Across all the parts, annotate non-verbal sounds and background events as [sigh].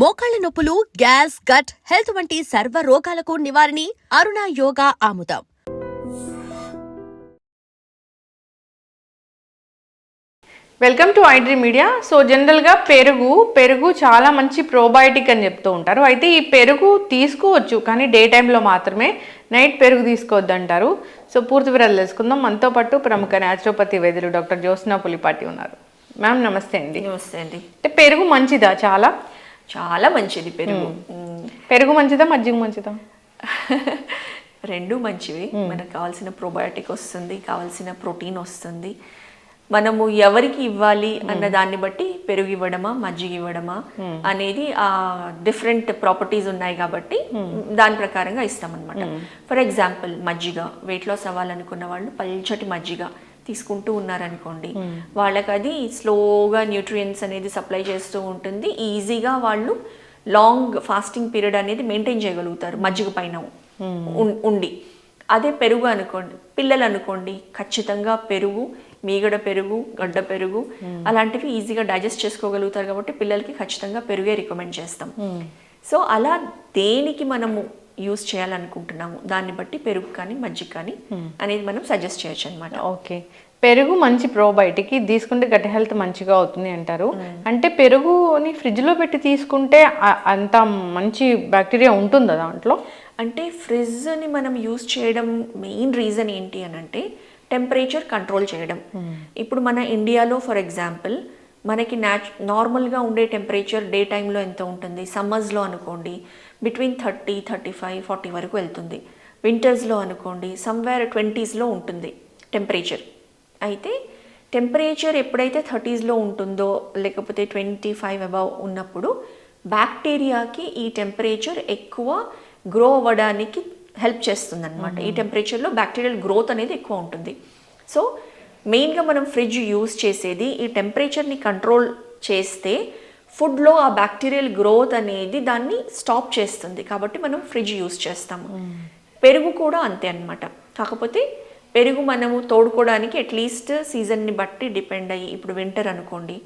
మోకాళ్ళ నొప్పులు gas gut health వంటి సర్వ రోగాలకు నివారణి అరుణ యోగా ఆముదం. Welcome to iDream media so జనరల్గా పెరుగు పెరుగు చాలా మంచి ప్రోబయోటిక్ అని చెప్తూ ఉంటారు. అయితే ఈ పెరుగు తీసుకోవచ్చు కానీ డే టైంలో మాత్రమే నైట్ పెరుగు తీసుకోవద్దు అంటారు. సో పూర్తి వివరాలు తెలుసుకుందాం. మనతో పాటు ప్రముఖ న్యాచురోపతి వైద్యులు డాక్టర్ జ్యోత్స్నా పులిపాటి ఉన్నారు. మ్యామ్ నమస్తే అండి. నమస్తే అండి. అంటే పెరుగు మంచిదా చాలా? చాలా మంచిది పెరుగు. పెరుగు మంచిదా మజ్జిగ మంచిదా? [laughs] రెండు మంచివి. మనకు కావాల్సిన ప్రోబయోటిక్ వస్తుంది కావాల్సిన ప్రోటీన్ వస్తుంది. మనము ఎవరికి ఇవ్వాలి అన్న దాన్ని బట్టి పెరుగు ఇవ్వడమా మజ్జిగ ఇవ్వడమా అనేది ఆ డిఫరెంట్ ప్రాపర్టీస్ ఉన్నాయి కాబట్టి దాని ప్రకారంగా ఇస్తాం అనమాట ఫర్ ఎగ్జాంపుల్ మజ్జిగ. వెయిట్ లాస్ అవ్వాలనుకున్న వాళ్ళు పల్చటి మజ్జిగ. తీసుకుంటూ ఉన్నారనుకోండి వాళ్ళకి అది స్లోగా న్యూట్రియన్స్ అనేది సప్లై చేస్తూ ఉంటుంది. ఈజీగా వాళ్ళు లాంగ్ ఫాస్టింగ్ పీరియడ్ అనేది మెయింటైన్ చేయగలుగుతారు మజ్జిగ పైన ఉం- ఉండి. అదే పెరుగు అనుకోండి పిల్లలు అనుకోండి ఖచ్చితంగా పెరుగు మీగడ పెరుగు గడ్డ పెరుగు అలాంటివి ఈజీగా డైజెస్ట్ చేసుకోగలుగుతారు కాబట్టి పిల్లలకి ఖచ్చితంగా పెరుగే రికమెండ్ చేస్తాం. సో అలా దేనికి మనము యూస్ చేయాలనుకుంటున్నాము. దాన్ని బట్టి పెరుగు కానీ మజ్జిగ కానీ అనేది మనం సజెస్ట్ చేయొచ్చు అనమాట ఓకే. పెరుగు మంచి ప్రోబయోటిక్ ఇది తీసుకుంటే గట్ హెల్త్ మంచిగా అవుతుంది అంటారు. అంటే పెరుగుని ఫ్రిడ్జ్లో పెట్టి తీసుకుంటే అంత మంచి బ్యాక్టీరియా ఉంటుందా దాంట్లో? అంటే ఫ్రిడ్జ్ని మనం యూస్ చేయడం మెయిన్ రీజన్ ఏంటి అని అంటే టెంపరేచర్ కంట్రోల్ చేయడం. ఇప్పుడు మన ఇండియాలో ఫర్ ఎగ్జాంపుల్ మనకి న్యాచ్ నార్మల్గా ఉండే టెంపరేచర్ డే టైంలో ఎంత ఉంటుంది? సమ్మర్స్లో అనుకోండి between thirty thirty five forty వరకు వెళ్తుంది. వింటర్స్లో అనుకోండి సమ్వేర్ ట్వంటీస్లో ఉంటుంది టెంపరేచర్ అయితే టెంపరేచర్ ఎప్పుడైతే థర్టీస్లో ఉంటుందో లేకపోతే ట్వంటీ ఫైవ్ అబవ్ ఉన్నప్పుడు బ్యాక్టీరియాకి ఈ టెంపరేచర్ ఎక్కువ గ్రో అవ్వడానికి హెల్ప్ చేస్తుంది అనమాట ఈ టెంపరేచర్లో బ్యాక్టీరియల్ గ్రోత్ అనేది ఎక్కువ ఉంటుంది. సో మెయిన్గా మనం ఫ్రిడ్జ్ యూస్ చేసేది ఈ టెంపరేచర్ని కంట్రోల్ చేస్తే ఫుడ్లో ఆ బ్యాక్టీరియల్ గ్రోత్ అనేది దాన్ని స్టాప్ చేస్తుంది. కాబట్టి మనం ఫ్రిడ్జ్ యూస్ చేస్తాము. పెరుగు కూడా అంతే అనమాట కాకపోతే పెరుగు మనము తోడుకోవడానికి అట్లీస్ట్ సీజన్ని బట్టి డిపెండ్ అయ్యి ఇప్పుడు వింటర్ అనుకోండి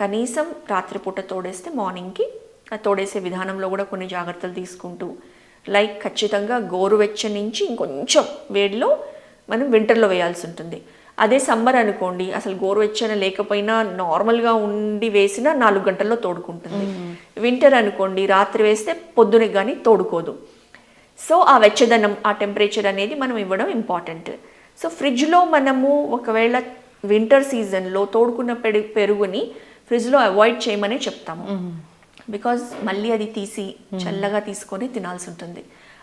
కనీసం రాత్రిపూట తోడేస్తే మార్నింగ్కి ఆ తోడేసే విధానంలో కూడా కొన్ని జాగ్రత్తలు తీసుకుంటూ లైక్ ఖచ్చితంగా గోరువెచ్చ నుంచి ఇంకొంచెం వేడిలో మనం వింటర్లో వేయాల్సి ఉంటుంది. అదే సమ్మర్ అనుకోండి అసలు గోరువెచ్చన లేకపోయినా నార్మల్గా ఉండి వేసినా నాలుగు గంటల్లో తోడుకుంటుంది. వింటర్ అనుకోండి రాత్రి వేస్తే పొద్దునకి కానీ తోడుకోదు. సో ఆ వెచ్చదనం ఆ టెంపరేచర్ అనేది మనం ఇవ్వడం ఇంపార్టెంట్. సో ఫ్రిడ్జ్లో మనము ఒకవేళ వింటర్ సీజన్లో తోడుకున్న పెరు పెరుగుని ఫ్రిడ్జ్లో అవాయిడ్ చేయమనే చెప్తాము. బికాజ్ మళ్ళీ అది తీసి చల్లగా తీసుకొని తినాల్సి ఉంటుంది.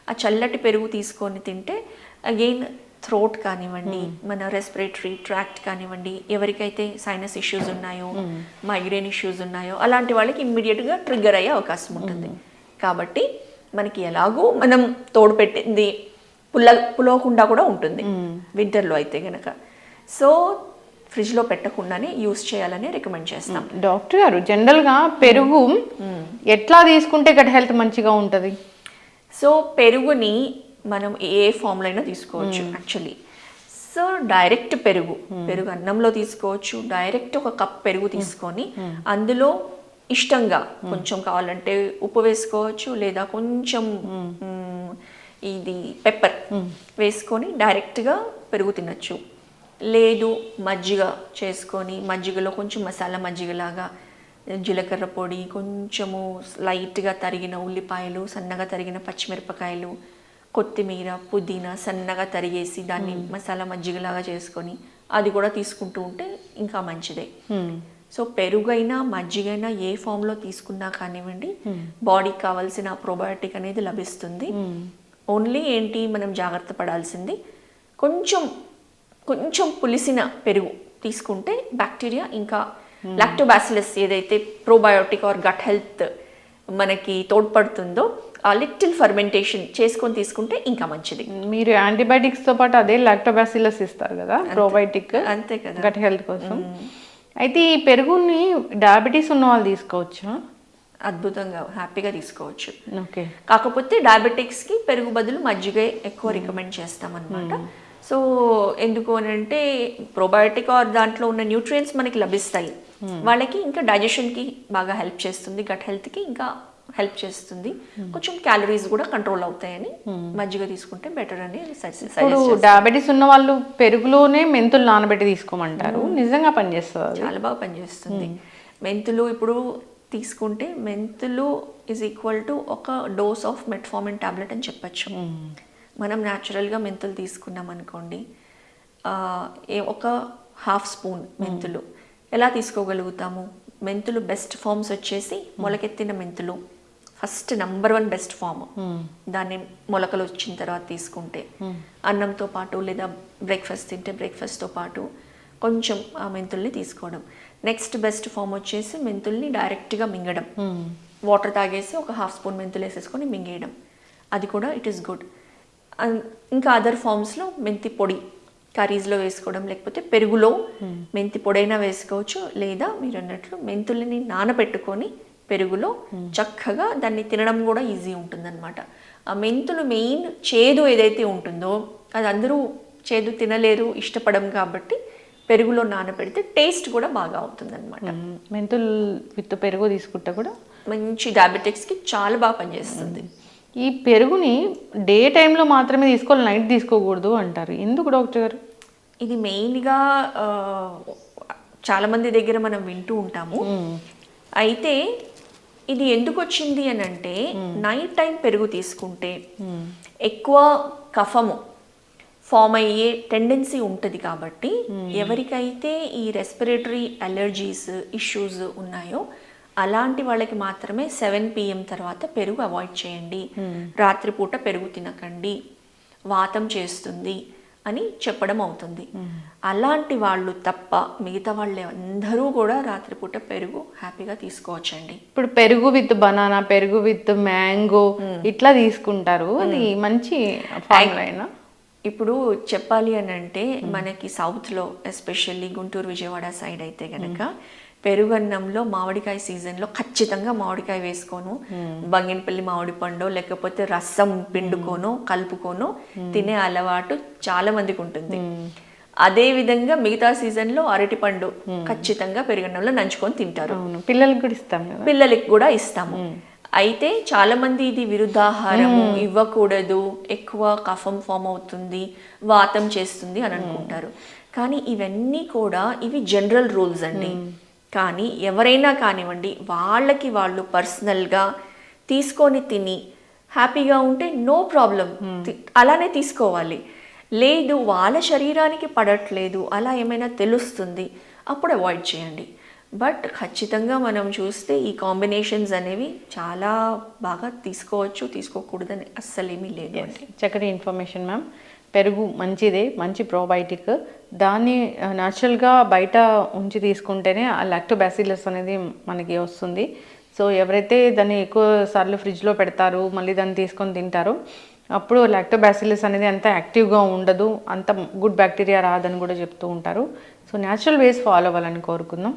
ఆ చల్లటి పెరుగు తీసుకొని తింటే అగైన్ థ్రోట్ కానివ్వండి మన రెస్పిరేటరీ ట్రాక్ట్ కానివ్వండి ఎవరికైతే సైనస్ ఇష్యూస్ ఉన్నాయో మైగ్రేన్ ఇష్యూస్ ఉన్నాయో అలాంటి వాళ్ళకి ఇమ్మీడియట్గా ట్రిగ్గర్ అయ్యే అవకాశం ఉంటుంది. కాబట్టి మనకి ఎలాగూ మనం తోడు పెట్టింది పుల్ల పులవకుండా కూడా ఉంటుంది. వింటర్లో అయితే గనక. సో ఫ్రిడ్జ్లో పెట్టకుండానే యూస్ చేయాలని రికమెండ్ చేస్తాం. డాక్టర్ గారు జనరల్గా పెరుగు ఎట్లా తీసుకుంటే గట్ హెల్త్ మంచిగా ఉంటుంది? సో పెరుగుని మనం ఏ ఫామ్లో అయినా తీసుకోవచ్చు యాక్చువల్లీ సో డైరెక్ట్ పెరుగు. పెరుగు అన్నంలో తీసుకోవచ్చు డైరెక్ట్ ఒక కప్ పెరుగు తీసుకొని అందులో ఇష్టంగా కొంచెం కావాలంటే ఉప్పు వేసుకోవచ్చు లేదా కొంచెం ఇది పెప్పర్ వేసుకొని డైరెక్ట్గా పెరుగు తినచ్చు. లేదు మజ్జిగ చేసుకొని మజ్జిగలో కొంచెం మసాలా మజ్జిగలాగా జీలకర్ర పొడి కొంచెము లైట్గా తరిగిన ఉల్లిపాయలు సన్నగా తరిగిన పచ్చిమిరపకాయలు కొత్తిమీర పుదీనా సన్నగా తరిగేసి దాన్ని మసాలా మజ్జిగలాగా చేసుకొని అది కూడా తీసుకుంటూ ఉంటే ఇంకా మంచిదే. సో పెరుగైనా మజ్జిగైనా ఏ ఫామ్లో తీసుకున్నా కానివ్వండి బాడీకి కావాల్సిన ప్రోబయోటిక్ అనేది లభిస్తుంది. ఓన్లీ ఏంటి మనం జాగ్రత్త పడాల్సింది కొంచెం కొంచెం పులిసిన పెరుగు తీసుకుంటే బ్యాక్టీరియా ఇంకా లాక్టోబాసిలస్ ఏదైతే ప్రోబయోటిక్ ఆర్ గట్ హెల్త్ మనకి తోడ్పడుతుందో లిటిల్ ఫర్మెంటేషన్ చేసుకొని తీసుకుంటే ఇంకా మంచిది. మీరు యాంటీబయాటిక్స్తో పాటు అదే లాక్టోబాసిలస్ ఇస్తారు కదా ప్రోబయోటిక్ అంతే కదా. గట్ హెల్త్ కోసం. అయితే ఈ పెరుగుని డయాబెటీస్ ఉన్న వాళ్ళు తీసుకోవచ్చా? అద్భుతంగా హ్యాపీగా తీసుకోవచ్చు. ఓకే. కాకపోతే డయాబెటిక్స్కి పెరుగు బదులు మజ్జిగ ఎక్కువ రికమెండ్ చేస్తామన్నమాట. సో ఎందుకు అని అంటే ప్రోబయోటిక్ ఆర్ దాంట్లో ఉన్న న్యూట్రియంట్స్ మనకి లభిస్తాయి. వాళ్ళకి ఇంకా డైజెషన్కి బాగా హెల్ప్ చేస్తుంది గట్ హెల్త్కి ఇంకా హెల్ప్ చేస్తుంది. కొంచెం క్యాలరీస్ కూడా కంట్రోల్ అవుతాయని మజ్జిగ తీసుకుంటే బెటర్ అని సజెస్ట్ ఇప్పుడు డయాబెటీస్ ఉన్న వాళ్ళు పెరుగులోనే మెంతులు నానబెట్టి తీసుకోమంటారు. నిజంగా పనిచేస్తుంది చాలా బాగా పనిచేస్తుంది. మెంతులు ఇప్పుడు తీసుకుంటే మెంతులు ఇస్ ఈక్వల్ టు ఒక డోస్ ఆఫ్ మెట్ఫార్మిన్ టాబ్లెట్ అని చెప్పచ్చు. మనం న్యాచురల్గా మెంతులు తీసుకున్నాం అనుకోండి ఒక హాఫ్ స్పూన్ మెంతులు ఎలా తీసుకోగలుగుతాము? మెంతులు బెస్ట్ ఫార్మ్స్ వచ్చేసి మొలకెత్తిన మెంతులు. First number one best form. దాన్ని మొలకలు వచ్చిన తర్వాత తీసుకుంటే అన్నంతో పాటు లేదా బ్రేక్ఫాస్ట్ తింటే బ్రేక్ఫాస్ట్తో పాటు కొంచెం ఆ మెంతుల్ని తీసుకోవడం. నెక్స్ట్ బెస్ట్ ఫామ్ వచ్చేసి మెంతుల్ని డైరెక్ట్గా మింగడం. వాటర్ తాగేసి ఒక హాఫ్ స్పూన్ మెంతులు వేసేసుకొని మింగేయడం. అది కూడా ఇట్ ఈస్ గుడ్. ఇంకా అదర్ ఫామ్స్లో మెంతి పొడి కర్రీస్లో వేసుకోవడం లేకపోతే పెరుగులో మెంతి పొడైనా వేసుకోవచ్చు. లేదా మీరు అన్నట్లు మెంతుల్ని నానబెట్టుకొని పెరుగులో చక్కగా దాన్ని తినడం కూడా ఈజీ ఉంటుందన్నమాట. ఆ మెంతులు మెయిన్ చేదు ఏదైతే ఉంటుందో అది అందరూ చేదు తినలేరు ఇష్టపడం కాబట్టి పెరుగులో నానబెడితే టేస్ట్ కూడా బాగా అవుతుందన్నమాట. మ్మ్. మెంతులు విత్ పెరుగు తీసుకుంటే కూడా మంచి డయాబెటిక్స్కి చాలా బాగా పనిచేస్తుంది. ఈ పెరుగుని డే టైంలో మాత్రమే తీసుకోవాలి నైట్ తీసుకోకూడదు అంటారు. ఎందుకు డాక్టర్ గారు? ఇది మెయిన్గా ఆ, చాలా మంది దగ్గర మనం వింటూ ఉంటాము. అయితే ఇది ఎందుకు వచ్చింది అని అంటే నైట్ టైం పెరుగు తీసుకుంటే ఎక్కువ కఫము ఫామ్ అయ్యే టెండెన్సీ ఉంటుంది కాబట్టి ఎవరికైతే ఈ రెస్పిరేటరీ అలర్జీస్ ఇష్యూస్ ఉన్నాయో అలాంటి వాళ్ళకి మాత్రమే సెవెన్ పిఎం తర్వాత పెరుగు అవాయిడ్ చేయండి. రాత్రిపూట పెరుగు తినకండి. వాతం చేస్తుంది. అని చెప్పడం అవుతుంది. అలాంటి వాళ్ళు తప్ప మిగతా వాళ్ళు అందరూ కూడా రాత్రిపూట పెరుగు హ్యాపీగా తీసుకోవచ్చండి. ఇప్పుడు పెరుగు విత్ బనానా పెరుగు విత్ మ్యాంగో ఇట్లా తీసుకుంటారు. అది మంచి ఫార్ములా ఇప్పుడు చెప్పాలి అని అంటే మనకి సౌత్లో ఎస్పెషల్లీ గుంటూరు విజయవాడ సైడ్ అయితే గనక పెరుగన్నంలో మామిడికాయ సీజన్లో ఖచ్చితంగా మామిడికాయ వేసుకోను. బంగినపల్లి మామిడి పండు లేకపోతే రసం పిండుకోను కలుపుకోను తినే అలవాటు చాలా మందికి ఉంటుంది. అదే విధంగా మిగతా సీజన్లో అరటిపండు ఖచ్చితంగా పెరుగన్నంలో నంచుకొని తింటారు. పిల్లలకి కూడా ఇస్తాం కదా? పిల్లలకి కూడా ఇస్తాము. అయితే చాలా మంది ఇది విరుద్ధాహారము ఇవ్వకూడదు ఎక్కువ కఫం ఫామ్ అవుతుంది వాతం చేస్తుంది అని అనుకుంటారు. కానీ ఇవన్నీ కూడా ఇవి జనరల్ రూల్స్ అండి. కానీ ఎవరైనా కానివ్వండి వాళ్ళకి వాళ్ళు పర్సనల్గా తీసుకొని తిని హ్యాపీగా ఉంటే నో ప్రాబ్లం అలానే తీసుకోవాలి. లేదు వాళ్ళ శరీరానికి పడట్లేదు అలా ఏమైనా తెలుస్తుంది అప్పుడు అవాయిడ్ చేయండి. బట్ ఖచ్చితంగా మనం చూస్తే ఈ కాంబినేషన్స్ అనేవి చాలా బాగా తీసుకోవచ్చు తీసుకోకూడదని అస్సలేమీ లేదు చక్కటి ఇన్ఫర్మేషన్ మ్యామ్. పెరుగు మంచిదే మంచి ప్రోబయోటిక్ దాన్ని న్యాచురల్గా బయట ఉంచి తీసుకుంటేనే ఆ లాక్టోబాసిలస్ అనేది మనకి వస్తుంది. సో ఎవరైతే దాన్ని ఎక్కువ సార్లు ఫ్రిడ్జ్లో పెడతారు మళ్ళీ దాన్ని తీసుకొని తింటారో అప్పుడు లాక్టోబాసిలస్ అనేది అంత యాక్టివ్గా ఉండదు. అంత గుడ్ బ్యాక్టీరియా రాదని కూడా చెప్తూ ఉంటారు. సో న్యాచురల్ వేస్ ఫాలో అవ్వాలని కోరుకుందాం.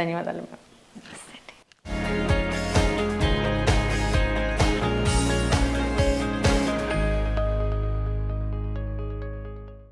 ధన్యవాదాలు మ్యామ్